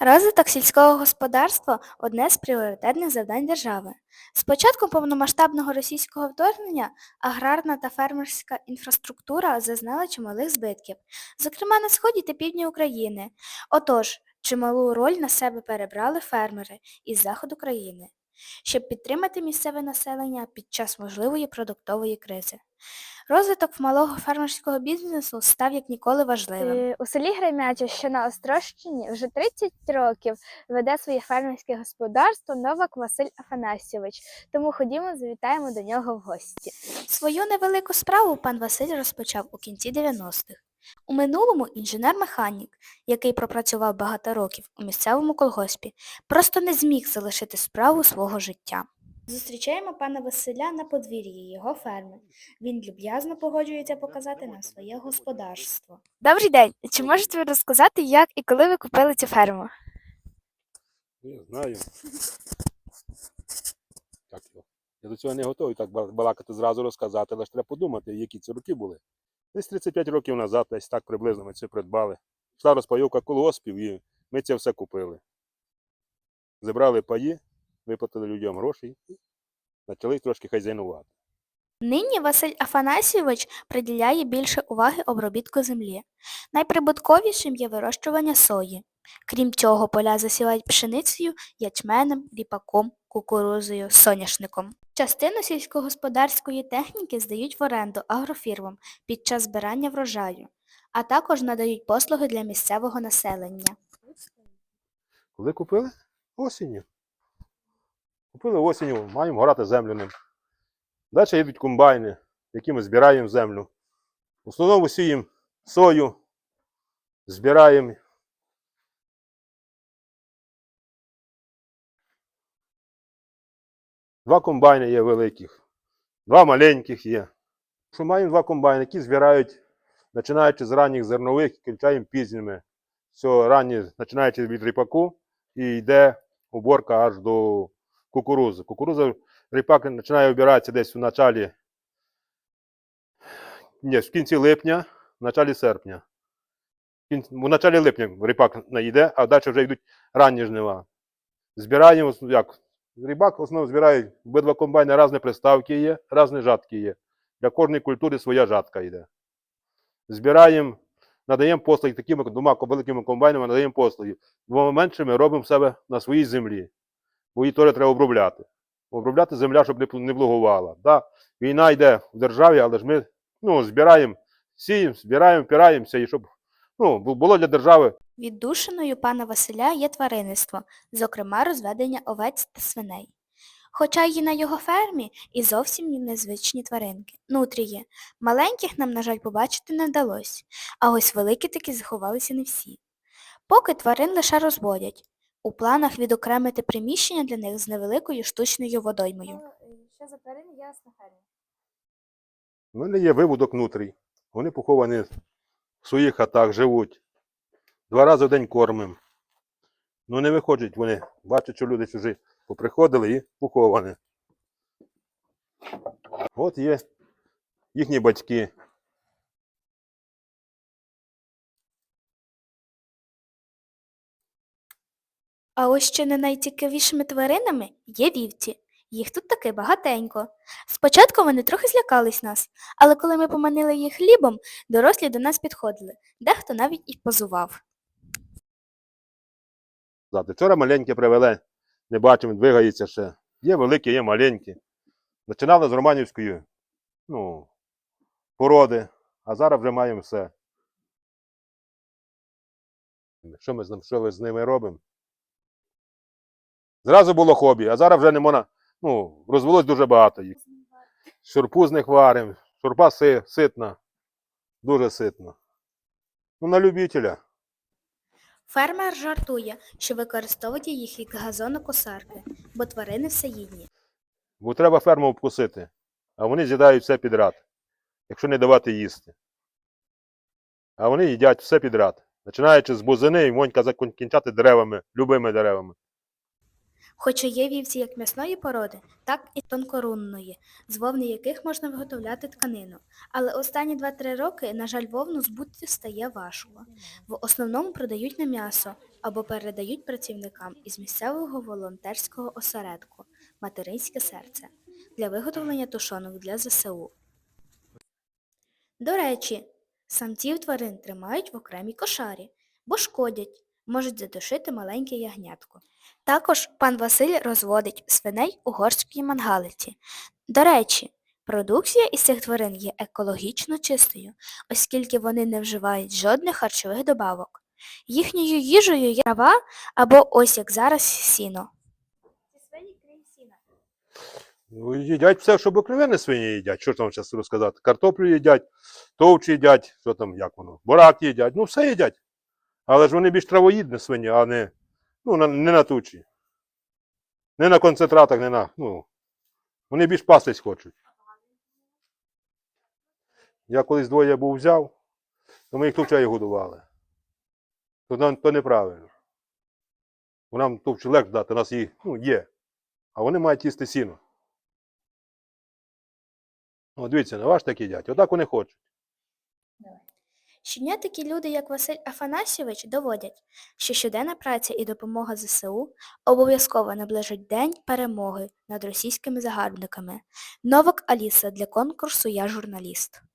Розвиток сільського господарства одне з пріоритетних завдань держави. З початком повномасштабного російського вторгнення аграрна та фермерська інфраструктура зазнала чималих збитків, зокрема на сході та півдні України. Отож, чималу роль на себе перебрали фермери із заходу країни, щоб підтримати місцеве населення під час можливої продуктової кризи. Розвиток малого фермерського бізнесу став як ніколи важливим. У селі Гремяче, що на Острощині, вже 30 років веде своє фермерське господарство Новак Василь Афанасьович. Тому ходімо, завітаємо до нього в гості. Свою невелику справу пан Василь розпочав у кінці 90-х. У минулому інженер-механік, який пропрацював багато років у місцевому колгоспі, просто не зміг залишити справу свого життя. Зустрічаємо пана Василя на подвір'ї його ферми. Він люб'язно погоджується показати нам своє господарство. Добрий день! Чи можете ви розказати, як і коли ви купили цю ферму? Я знаю. Так, я до цього не готовий так балакати зразу розказати, але ж треба подумати, які це роки були. Десь 35 років назад, десь так приблизно ми це придбали. Йшла розпайовка колгоспів і ми це все купили. Забрали паї, виплатили людям гроші і почали трошки хазяйнувати. Нині Василь Афанасійович приділяє більше уваги обробітку землі. Найприбутковішим є вирощування сої. Крім цього, поля засівають пшеницею, ячменем, ріпаком, кукурузою, соняшником. Частину сільськогосподарської техніки здають в оренду агрофірмам під час збирання врожаю, а також надають послуги для місцевого населення. Коли купили? Осінню. Купили осінню, маємо горати землю ним. Далі йдуть комбайни, які ми збираємо землю. В основному сіємо сою, збираємо. Два комбайни є великих, два маленьких є. Що маємо два комбайни, які збирають, починаючи з ранніх зернових і кінчаємо пізніми. Все ранні, починаючи від ріпаку, і йде уборка аж до кукурузи. Кукуруза, ріпак починає обиратися десь в началі, ні, в кінці липня, в началі серпня. В началі липня ріпак наїде, а далі вже йдуть ранні жнива. Збираємо, як, рібак в основному збирає обидва комбайни, різні приставки є, різні жатки є. Для кожної культури своя жатка йде. Збираємо, надаємо послуги такими двома великими комбайнами, надаємо послуги. Двома меншими робимо себе на своїй землі. Бо її теж треба обробляти. Обробляти земля, щоб не не блугувала. Да, війна йде в державі, але ж ми ну, збираємо, сіємо, збираємо, впираємося, і щоб ну, було для держави Віддушиною пана Василя є тваринництво, зокрема розведення овець та свиней. Хоча й на його фермі і зовсім незвичні тваринки, нутрії. Маленьких нам, на жаль, побачити не вдалося, а ось великі таки заховалися не всі. Поки тварин лише розводять. У планах відокремити приміщення для них з невеликою штучною водоймою. Що за тварини є на фермі? У мене є виводок внутрій. Вони поховані в своїх хатах, живуть. Два рази в день кормимо. Ну не виходять вони. Бачать, що люди чужі поприходили і поховані. От є їхні батьки. А ось ще не найцікавішими тваринами є вівці. Їх тут таки багатенько. Спочатку вони трохи злякались нас, але коли ми поманили їх хлібом, дорослі до нас підходили, дехто навіть і позував. Вчора маленьке привели, не бачимо, двигається ще. Є великі, є маленькі. Починали з Романівської ну, породи, а зараз вже маємо все. Що ми з ними робимо? Зразу було хобі, а зараз вже не можна, ну, розвелось дуже багато їх. Шурпу з них варимо, шурпа си, ситна, дуже ситна. Ну, на любителя. Фермер жартує, що використовує їх як газонокосарки, бо тварини всеїдні. Бо треба ферму обкусити, а вони з'їдають все підряд, якщо не давати їсти. А вони їдять все підряд, починаючи з бузини і монька закінчати деревами, любими деревами. Хоча є вівці як м'ясної породи, так і тонкорунної, з вовни яких можна виготовляти тканину. Але останні 2-3 роки, на жаль, вовну збути стає важко. В основному продають на м'ясо або передають працівникам із місцевого волонтерського осередку «Материнське серце» для виготовлення тушонок для ЗСУ. До речі, самців тварин тримають в окремій кошарі, бо шкодять, можуть задушити маленьке ягнятко. Також пан Василь розводить свиней у горській мангалиці. До речі, продукція із цих тварин є екологічно чистою, оскільки вони не вживають жодних харчових добавок. Їхньою їжею є трава або ось як зараз сіно. Ну, їдять все, що обикновенні свині їдять. Що ж там зараз розказати? Картоплю їдять, товч їдять, що там, як воно, бурак їдять, ну все їдять. Але ж вони більш травоїдні свині, а не, ну, не на тучі. Не на концентратах, не на. Ну, вони більш пастись хочуть. Я колись двоє був взяв, то ми їх товчею годували. То, то неправильно. Бо нам товчу легко дати, у нас їх ну, є. А вони мають їсти сіно. О, дивіться, на ваш так їдять. Отак вони хочуть. Щодня такі люди, як Василь Афанасьович, доводять, що щоденна праця і допомога ЗСУ обов'язково наближать день перемоги над російськими загарбниками. Новак Аліса для конкурсу Я журналіст.